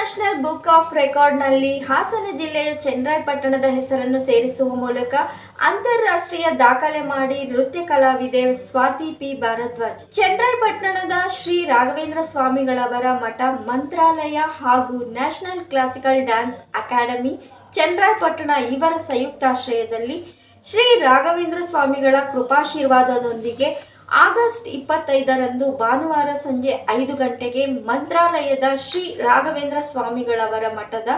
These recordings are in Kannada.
ನ್ಯಾಷನಲ್ ಬುಕ್ ಆಫ್ ರೆಕಾರ್ಡ್ನಲ್ಲಿ ಹಾಸನ ಜಿಲ್ಲೆಯ ಚನ್ನರಾಯಪಟ್ಟಣದ ಹೆಸರನ್ನು ಸೇರಿಸುವ ಮೂಲಕ ಅಂತಾರಾಷ್ಟ್ರೀಯ ದಾಖಲೆ ಮಾಡಿ ನೃತ್ಯ ಕಲಾವಿದೆ ಸ್ವಾತಿ ಪಿ. ಭಾರದ್ವಾಜ್. ಚನ್ನರಾಯಪಟ್ಟಣದ ಶ್ರೀ ರಾಘವೇಂದ್ರ ಸ್ವಾಮಿಗಳವರ ಮಠ, ಮಂತ್ರಾಲಯ ಹಾಗೂ national classical dance academy Channarayapatna ಇವರ ಸಂಯುಕ್ತಾಶ್ರಯದಲ್ಲಿ ಶ್ರೀ ರಾಘವೇಂದ್ರ ಸ್ವಾಮಿಗಳ ಕೃಪಾಶೀರ್ವಾದದೊಂದಿಗೆ ಆಗಸ್ಟ್ ಇಪ್ಪತ್ತೈದರಂದು ಭಾನುವಾರ ಸಂಜೆ ಐದು ಗಂಟೆಗೆ ಮಂತ್ರಾಲಯದ ಶ್ರೀ ರಾಘವೇಂದ್ರ ಸ್ವಾಮಿಗಳವರ ಮಠದ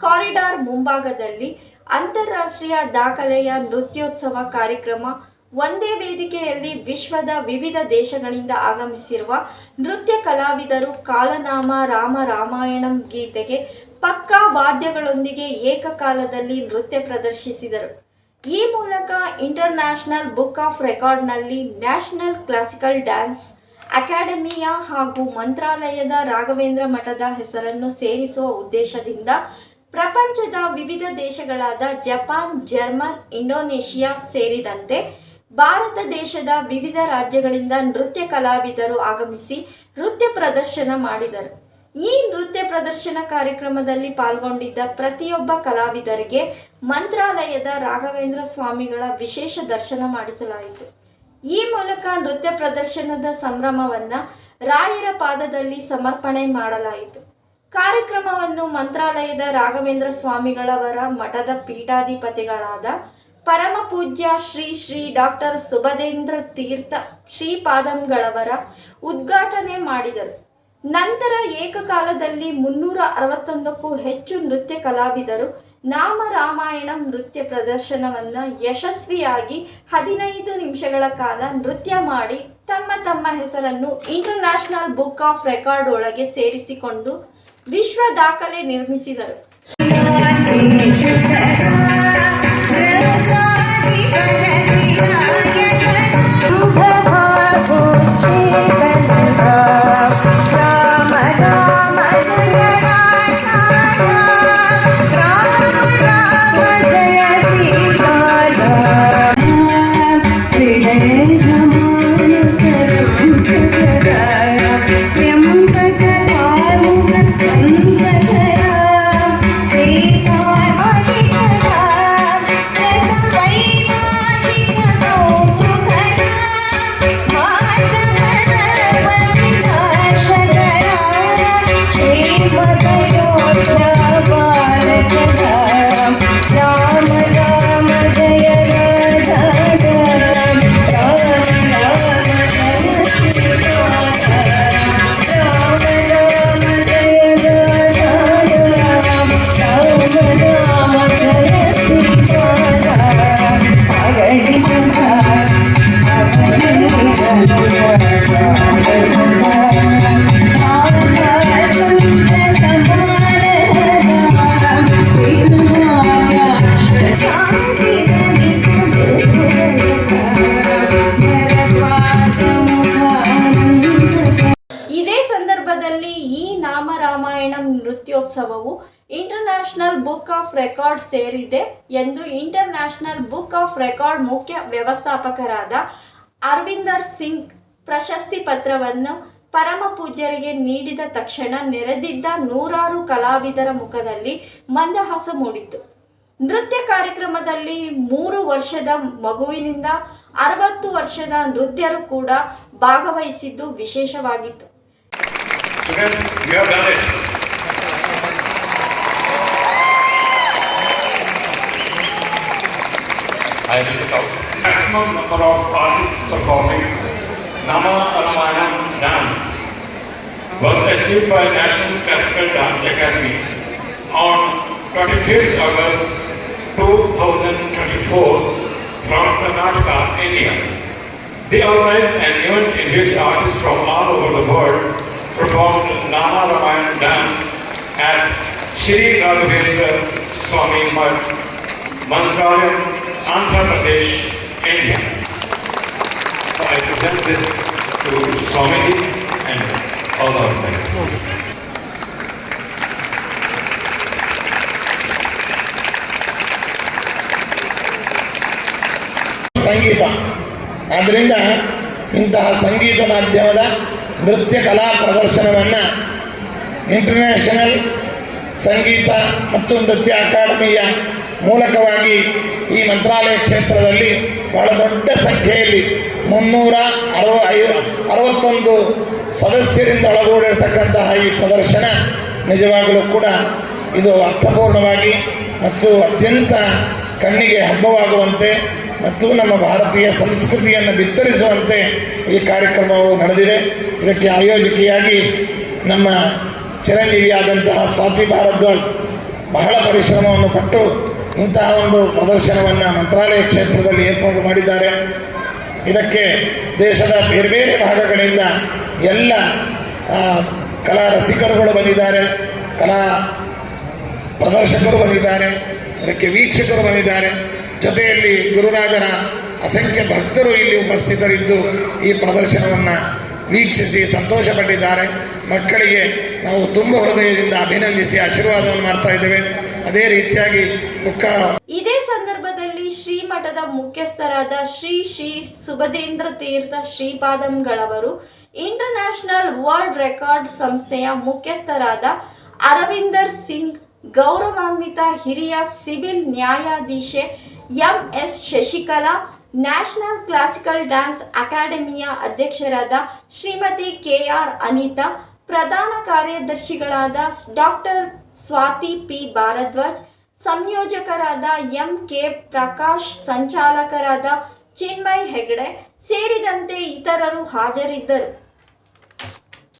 ಕಾರಿಡಾರ್ ಮುಂಭಾಗದಲ್ಲಿ ಅಂತಾರಾಷ್ಟ್ರೀಯ ದಾಖಲೆಯ ನೃತ್ಯೋತ್ಸವ ಕಾರ್ಯಕ್ರಮ ಒಂದೇ ವೇದಿಕೆಯಲ್ಲಿ ವಿಶ್ವದ ವಿವಿಧ ದೇಶಗಳಿಂದ ಆಗಮಿಸಿರುವ ನೃತ್ಯ ಕಲಾವಿದರು ಕಾಲನಾಮ ರಾಮ ರಾಮಾಯಣಂ ಗೀತೆಗೆ ಪಕ್ಕಾ ವಾದ್ಯಗಳೊಂದಿಗೆ ಏಕಕಾಲದಲ್ಲಿ ನೃತ್ಯ ಪ್ರದರ್ಶಿಸಿದರು. ಈ ಮೂಲಕ ಇಂಟರ್ನ್ಯಾಷನಲ್ ಬುಕ್ ಆಫ್ ರೆಕಾರ್ಡ್ನಲ್ಲಿ ನ್ಯಾಷನಲ್ ಕ್ಲಾಸಿಕಲ್ ಡ್ಯಾನ್ಸ್ ಅಕಾಡೆಮಿಯ ಹಾಗೂ ಮಂತ್ರಾಲಯದ ರಾಘವೇಂದ್ರ ಮಠದ ಹೆಸರನ್ನು ಸೇರಿಸುವ ಉದ್ದೇಶದಿಂದ ಪ್ರಪಂಚದ ವಿವಿಧ ದೇಶಗಳಾದ ಜಪಾನ್, ಜರ್ಮನ್, ಇಂಡೋನೇಷಿಯಾ ಸೇರಿದಂತೆ ಭಾರತ ದೇಶದ ವಿವಿಧ ರಾಜ್ಯಗಳಿಂದ ನೃತ್ಯ ಕಲಾವಿದರು ಆಗಮಿಸಿ ನೃತ್ಯ ಪ್ರದರ್ಶನ ಮಾಡಿದರು. ಈ ನೃತ್ಯ ಪ್ರದರ್ಶನ ಕಾರ್ಯಕ್ರಮದಲ್ಲಿ ಪಾಲ್ಗೊಂಡಿದ್ದ ಪ್ರತಿಯೊಬ್ಬ ಕಲಾವಿದರಿಗೆ ಮಂತ್ರಾಲಯದ ರಾಘವೇಂದ್ರ ಸ್ವಾಮಿಗಳ ವಿಶೇಷ ದರ್ಶನ ಮಾಡಿಸಲಾಯಿತು. ಈ ಮೂಲಕ ನೃತ್ಯ ಪ್ರದರ್ಶನದ ಸಂಭ್ರಮವನ್ನ ರಾಯರ ಪಾದದಲ್ಲಿ ಸಮರ್ಪಣೆ ಮಾಡಲಾಯಿತು. ಕಾರ್ಯಕ್ರಮವನ್ನು ಮಂತ್ರಾಲಯದ ರಾಘವೇಂದ್ರ ಸ್ವಾಮಿಗಳವರ ಮಠದ ಪೀಠಾಧಿಪತಿಗಳಾದ ಪರಮ ಪೂಜ್ಯ ಶ್ರೀ ಶ್ರೀ ಡಾಕ್ಟರ್ ಸುಭದೇಂದ್ರ ತೀರ್ಥ ಶ್ರೀಪಾದಂಗಳವರ ಉದ್ಘಾಟನೆ ಮಾಡಿದರು. ನಂತರ ಏಕಕಾಲದಲ್ಲಿ ಮುನ್ನೂರ ಅರವತ್ತೊಂದಕ್ಕೂ ಹೆಚ್ಚು ನೃತ್ಯ ಕಲಾವಿದರು ನಾಮ ರಾಮಾಯಣ ನೃತ್ಯ ಪ್ರದರ್ಶನವನ್ನು ಯಶಸ್ವಿಯಾಗಿ ಹದಿನೈದು ನಿಮಿಷಗಳ ಕಾಲ ನೃತ್ಯ ಮಾಡಿ ತಮ್ಮ ತಮ್ಮ ಹೆಸರನ್ನು ಇಂಟರ್ನ್ಯಾಷನಲ್ ಬುಕ್ ಆಫ್ ರೆಕಾರ್ಡ್ ಒಳಗೆ ಸೇರಿಸಿಕೊಂಡು ವಿಶ್ವ ದಾಖಲೆ ನಿರ್ಮಿಸಿದರು. ನೃತ್ಯೋತ್ಸವವು ಇಂಟರ್ನ್ಯಾಷನಲ್ ಬುಕ್ ಆಫ್ ರೆಕಾರ್ಡ್ ಸೇರಿದೆ ಎಂದು ಇಂಟರ್ನ್ಯಾಷನಲ್ ಬುಕ್ ಆಫ್ ರೆಕಾರ್ಡ್ ಮುಖ್ಯ ವ್ಯವಸ್ಥಾಪಕರಾದ ಅರವಿಂದರ್ ಸಿಂಗ್ ಪ್ರಶಸ್ತಿ ಪತ್ರವನ್ನು ಪರಮ ಪೂಜ್ಯರಿಗೆ ನೀಡಿದ ತಕ್ಷಣ ನೆರೆದಿದ್ದ ನೂರಾರು ಕಲಾವಿದರ ಮುಖದಲ್ಲಿ ಮಂದಹಾಸ ಮೂಡಿತು. ನೃತ್ಯ ಕಾರ್ಯಕ್ರಮದಲ್ಲಿ ಮೂರು ವರ್ಷದ ಮಗುವಿನಿಂದ ಅರವತ್ತು ವರ್ಷದ ನೃತ್ಯರು ಕೂಡ ಭಾಗವಹಿಸಿದ್ದು ವಿಶೇಷವಾಗಿತ್ತು. Maximum number of artists performing Nama Ramayana dance was achieved by National Classical Dance Academy on 25th August 2024 from Karnataka, India. They organized an event in which artists from all over the world performed Nama Ramayana dance at Shri Raghavendra Swami Math, Mantralayam, Andhra Pradesh, India. So I present this to Swamiji and all our organizers. ಸಂಗೀತ ಆದ್ದರಿಂದ ಇಂತಹ ಸಂಗೀತ ಮಾಧ್ಯಮದ ನೃತ್ಯ ಕಲಾ ಪ್ರದರ್ಶನವನ್ನು ಇಂಟರ್ನ್ಯಾಷನಲ್ ಸಂಗೀತ ಮತ್ತು ನೃತ್ಯ ಅಕಾಡೆಮಿಯ ಮೂಲಕವಾಗಿ ಈ ಮಂತ್ರಾಲಯ ಕ್ಷೇತ್ರದಲ್ಲಿ ಬಹಳ ದೊಡ್ಡ ಸಂಖ್ಯೆಯಲ್ಲಿ ಮುನ್ನೂರ ಅರವ ಐ ಅರವತ್ತೊಂದು ಸದಸ್ಯರಿಂದ ಒಳಗೂಡಿರ್ತಕ್ಕಂತಹ ಈ ಪ್ರದರ್ಶನ ನಿಜವಾಗಲೂ ಕೂಡ ಇದು ಅರ್ಥಪೂರ್ಣವಾಗಿ ಮತ್ತು ಅತ್ಯಂತ ಕಣ್ಣಿಗೆ ಹಬ್ಬವಾಗುವಂತೆ ಮತ್ತು ನಮ್ಮ ಭಾರತೀಯ ಸಂಸ್ಕೃತಿಯನ್ನು ಬಿತ್ತರಿಸುವಂತೆ ಈ ಕಾರ್ಯಕ್ರಮವು ನಡೆದಿದೆ. ಇದಕ್ಕೆ ಆಯೋಜಕಿಯಾಗಿ ನಮ್ಮ ಚಿರಂಜೀವಿಯಾದಂತಹ ಸ್ವಾತಿ ಭಾರದ್ವಾಜ್ ಬಹಳ ಪರಿಶ್ರಮವನ್ನು ಪಟ್ಟು ಇಂತಹ ಒಂದು ಪ್ರದರ್ಶನವನ್ನು ಮಂತ್ರಾಲಯ ಕ್ಷೇತ್ರದಲ್ಲಿ ಏರ್ಪಾಡು ಮಾಡಿದ್ದಾರೆ. ಇದಕ್ಕೆ ದೇಶದ ಬೇರೆ ಬೇರೆ ಭಾಗಗಳಿಂದ ಎಲ್ಲ ಕಲಾ ರಸಿಕರುಗಳು ಬಂದಿದ್ದಾರೆ, ಕಲಾ ಪ್ರದರ್ಶಕರು ಬಂದಿದ್ದಾರೆ, ಅದಕ್ಕೆ ವೀಕ್ಷಕರು ಬಂದಿದ್ದಾರೆ. ಜೊತೆಯಲ್ಲಿ ಗುರುರಾಜನ ಅಸಂಖ್ಯ ಭಕ್ತರು ಇಲ್ಲಿ ಉಪಸ್ಥಿತರಿದ್ದು ಈ ಪ್ರದರ್ಶನವನ್ನು ವೀಕ್ಷಿಸಿ ಸಂತೋಷಪಟ್ಟಿದ್ದಾರೆ. ಮಕ್ಕಳಿಗೆ ನಾವು ತುಂಬ ಹೃದಯದಿಂದ ಅಭಿನಂದಿಸಿ ಆಶೀರ್ವಾದವನ್ನು ಮಾಡ್ತಾ ಇದ್ದೇವೆ. ಅದೇ ರೀತಿಯಾಗಿ ಮುಖ ಇದೇ ಸಂದರ್ಭದಲ್ಲಿ ಶ್ರೀಮಠದ ಮುಖ್ಯಸ್ಥರಾದ ಶ್ರೀ ಶ್ರೀ ಸುಭದೇಂದ್ರ ತೀರ್ಥ ಶ್ರೀಪಾದಂಗಳವರು ಇಂಟರ್ನ್ಯಾಷನಲ್ ವರ್ಲ್ಡ್ ರೆಕಾರ್ಡ್ ಸಂಸ್ಥೆಯ ಮುಖ್ಯಸ್ಥರಾದ ಅರವಿಂದರ್ ಸಿಂಗ್, ಗೌರವಾನ್ವಿತ ಹಿರಿಯ civil ನ್ಯಾಯಾಧೀಶೆ M S Shashikala, national classical dance ಅಕಾಡೆಮಿಯ ಅಧ್ಯಕ್ಷರಾದ ಶ್ರೀಮತಿ ಕೆ ಆರ್ ಅನಿತಾ ಪ್ರಧಾನ ಕಾರ್ಯದರ್ಶಿಗಳಾದ ಡಾಕ್ಟರ್ ಸ್ವಾತಿ ಪಿ ಭಾರದ್ವಾಜ್ ಸಂಯೋಜಕರಾದ ಎಂ ಕೆ ಪ್ರಕಾಶ್, ಸಂಚಾಲಕರಾದ ಚಿನ್ಮಯ್ ಹೆಗಡೆ ಸೇರಿದಂತೆ ಇತರರು ಹಾಜರಿದ್ದರು.